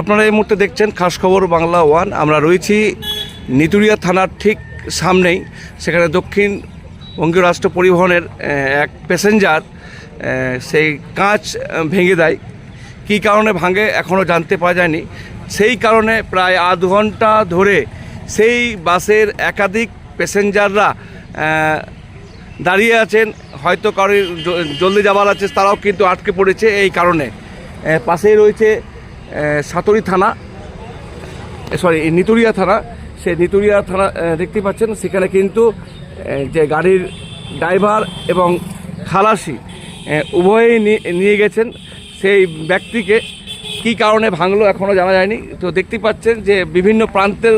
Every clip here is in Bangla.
আপনারা এই মুহূর্তে দেখছেন খাস খবর বাংলা ওয়ান। আমরা রয়েছি নিতুরিয়া থানার ঠিক সামনেই। সেখানে দক্ষিণ বঙ্গীয় রাষ্ট্র পরিবহনের এক প্যাসেঞ্জার সেই কাঁচ ভেঙে দেয়। কী কারণে ভাঙে এখনও জানতে পারা যায়নি। সেই কারণে প্রায় আধ ঘণ্টা ধরে সেই বাসের একাধিক প্যাসেঞ্জাররা দাঁড়িয়ে আছেন। হয়তো কারোর জলদি যাবার আছে, তারাও কিন্তু আটকে পড়েছে এই কারণে। পাশেই রয়েছে সাতরি থানা সরি নিতুরিয়া থানা। সেই নিতুরিয়া থানা দেখতে পাচ্ছেন, সেখানে কিন্তু যে গাড়ির ড্রাইভার এবং খালাসি উভয়েই নিয়ে গেছেন। সেই ব্যক্তিকে কি কারণে ভাঙলো এখনও জানা যায়নি। তো দেখতে পাচ্ছেন যে বিভিন্ন প্রান্তের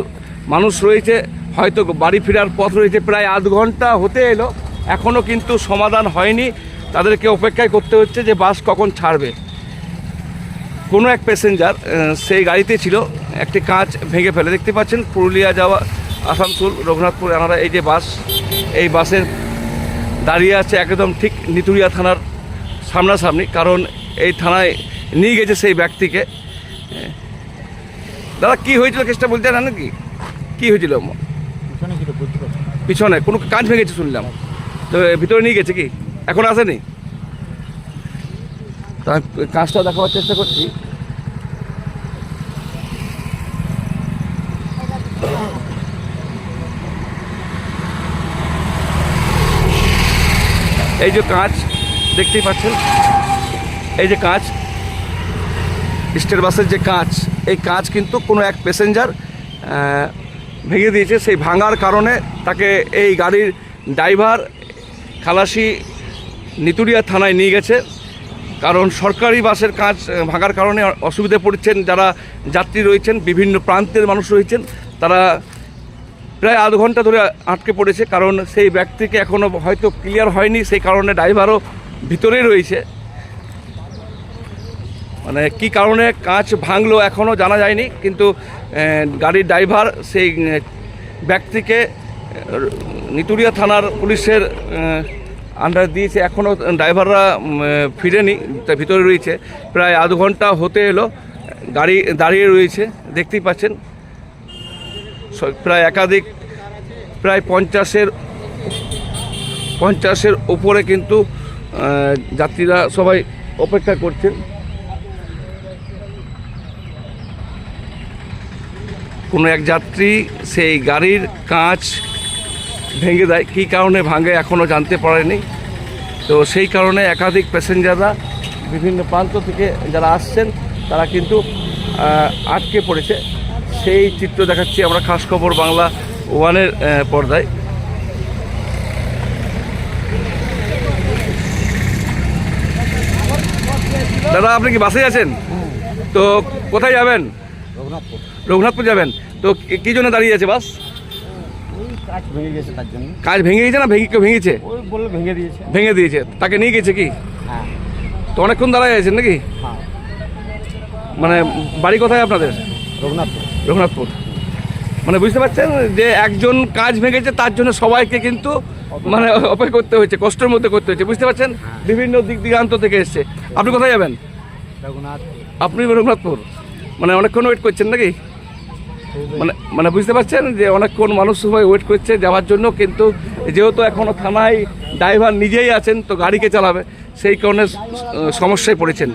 মানুষ রয়েছে, হয়তো বাড়ি ফেরার পথ রয়েছে। প্রায় আধ ঘণ্টা হতে এলো এখনও কিন্তু সমাধান হয়নি। তাদেরকে অপেক্ষায় করতে হচ্ছে যে বাস কখন ছাড়বে। কোনো এক প্যাসেঞ্জার সেই গাড়িতে ছিল একটি কাঁচ ভেঙে ফেলে। দেখতে পাচ্ছেন পুরুলিয়া যাওয়া আসানসোল রঘুনাথপুর আনারা এই যে বাস এই বাসের দাঁড়িয়ে আছে একদম ঠিক নিতুরিয়া থানার সামনাসামনি কারণ এই থানায় নিয়ে গেছে সেই ব্যক্তিকে। দাদা কি হয়েছিল কেসটা বলতে জানেন কি? কি হয়েছিল? না। পিছনে কোনো কাঁচ ভেঙেছে শুনলাম। তো ভিতরে নিয়ে গেছে কি? এখন আসেনি? তা কাঁচটা দেখাবার চেষ্টা করছি। এই যে কাঁচ, দেখতেই পাচ্ছেন? এই যে কাঁচ, স্টেট বাসের যে কাঁচ, এই কাঁচ কিন্তু কোনো এক প্যাসেঞ্জার ভেঙে দিয়েছে। সেই ভাঙার কারণে তাকে এই গাড়ির ড্রাইভার খালাসি নিতুরিয়া থানায় নিয়ে গেছে। কারণ সরকারি বাসের কাজ ভাঙার কারণে অসুবিধে পড়ছেন যারা যাত্রী রয়েছেন, বিভিন্ন প্রান্তের মানুষ রয়েছেন, তারা প্রায় আধ ঘণ্টা ধরে আটকে পড়েছে কারণ সেই ব্যক্তিকে এখনও হয়তো ক্লিয়ার হয়নি, সেই কারণে ড্রাইভারও ভিতরেই রয়েছে। মানে কি কারণে কাঁচ ভাঙলো এখনও জানা যায়নি, কিন্তু গাড়ির ড্রাইভার সেই ব্যক্তিকে নিতুরিয়া থানার পুলিশের আন্ডার দিয়েছে এখনও ড্রাইভাররা ফিরেনি তার ভিতরে রয়েছে। প্রায় আধ ঘণ্টা হতে এলো, গাড়ি দাঁড়িয়ে রয়েছে, দেখতেই পাচ্ছেন। প্রায় একাধিক, প্রায় পঞ্চাশের পঞ্চাশের উপরে কিন্তু যাত্রীরা সবাই অপেক্ষা করছেন। কোনো এক যাত্রী সেই গাড়ির কাঁচ ভেঙে দেয় কী কারণে ভাঙে এখনও জানতে পারেনি। তো সেই কারণে একাধিক প্যাসেঞ্জাররা বিভিন্ন প্রান্ত থেকে যারা আসছেন তারা কিন্তু আটকে পড়েছে। সেই চিত্র দেখাচ্ছি আমরা খাস খবর বাংলা ওয়ানের পর্দায়। দাদা আপনি কি বাসে আছেন? তো কোথায় যাবেন? রঘুনাথপুর। রঘুনাথপুর যাবেন। তো কি- কি জন্য দাঁড়িয়ে আছে বাস? ওই ভেঙে গেছে তার জন্য। কাজ ভেঙে গেছে না? ভেঙে কেউ ভেঙেছে? ওই বলে ভেঙে দিয়েছে। ভেঙে দিয়েছে। তাকে নিয়ে গেছে কি? হ্যাঁ। তো অনেকক্ষণ দাঁড়ায় আছেন নাকি? হ্যাঁ। মানে বাড়ি কোথায় আপনাদের? রঘুনাথপুর। রঘুনাথপুর। মানে বুঝতে পারছেন যে একজন কাজ ভেঙেছে তার জন্য সবাইকে কিন্তু মানে অপেক্ষা করতে হয়েছে কষ্টের মধ্যে করতে হয়েছে। বুঝতে পারছেন? বিভিন্ন দিক দিগান্ত থেকে এসছে। আপনি কোথায় যাবেন? আপনি রঘুনাথপুর। মানে অনেকক্ষণ ওয়েট করছেন নাকি? মানে মানে বুঝতে পারছেন যে অনেক কোন মানুষ সবাই ওয়েট করছে যাওয়ার জন্য, কিন্তু যেহেতু এখনও থানায় ড্রাইভার নিজেই আছেন, তো গাড়িকে চালাবে, সেই কারণে সমস্যায় পড়েছেন।